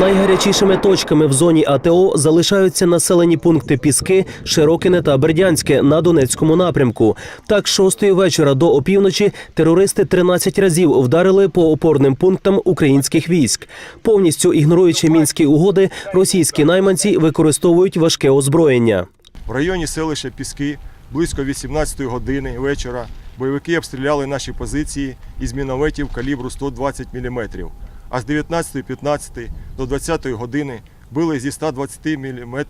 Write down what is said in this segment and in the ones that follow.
Найгарячішими точками в зоні АТО залишаються населені пункти Піски, Широкине та Бердянське на Донецькому напрямку. Так, шостої вечора до опівночі терористи 13 разів вдарили по опорним пунктам українських військ. Повністю ігноруючи мінські угоди, російські найманці використовують важке озброєння. В районі селища Піски близько 18 години вечора бойовики обстріляли наші позиції із мінометів калібру 120 мм, а з 19.15 до 20 години били зі 120 мм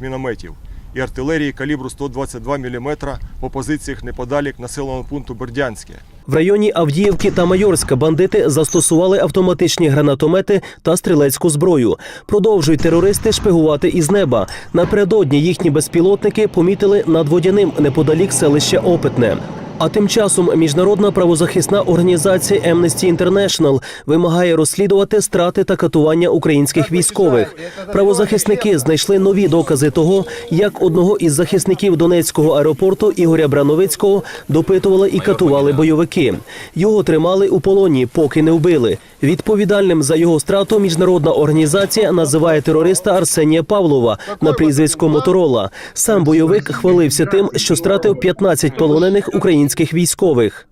мінометів і артилерії калібру 122 мм по позиціях неподалік населеного пункту Бердянське. В районі Авдіївки та Майорська бандити застосували автоматичні гранатомети та стрілецьку зброю. Продовжують терористи шпигувати із неба. Напередодні їхні безпілотники помітили над водяним неподалік селища Опитне. А тим часом міжнародна правозахисна організація Amnesty International вимагає розслідувати страти та катування українських військових. Правозахисники знайшли нові докази того, як одного із захисників Донецького аеропорту Ігоря Брановицького допитували і катували бойовики. Його тримали у полоні, поки не вбили. Відповідальним за його страту міжнародна організація називає терориста Арсенія Павлова на прізвисько Моторола. Сам бойовик хвалився тим, що стратив 15 полонених українських військових.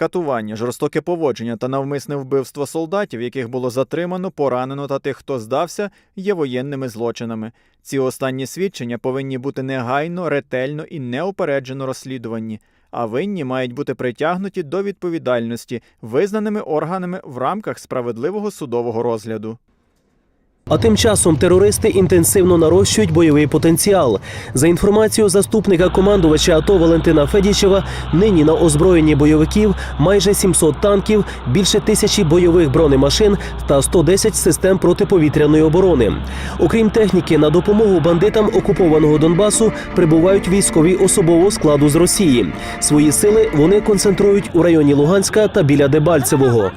Катування, жорстоке поводження та навмисне вбивство солдатів, яких було затримано, поранено та тих, хто здався, є воєнними злочинами. Ці останні свідчення повинні бути негайно, ретельно і неупереджено розслідувані, а винні мають бути притягнуті до відповідальності визнаними органами в рамках справедливого судового розгляду. А тим часом терористи інтенсивно нарощують бойовий потенціал. За інформацією заступника командувача АТО Валентина Федічева, нині на озброєнні бойовиків майже 700 танків, більше тисячі бойових бронемашин та 110 систем протиповітряної оборони. Окрім техніки, на допомогу бандитам окупованого Донбасу прибувають військові особового складу з Росії. Свої сили вони концентрують у районі Луганська та біля Дебальцевого.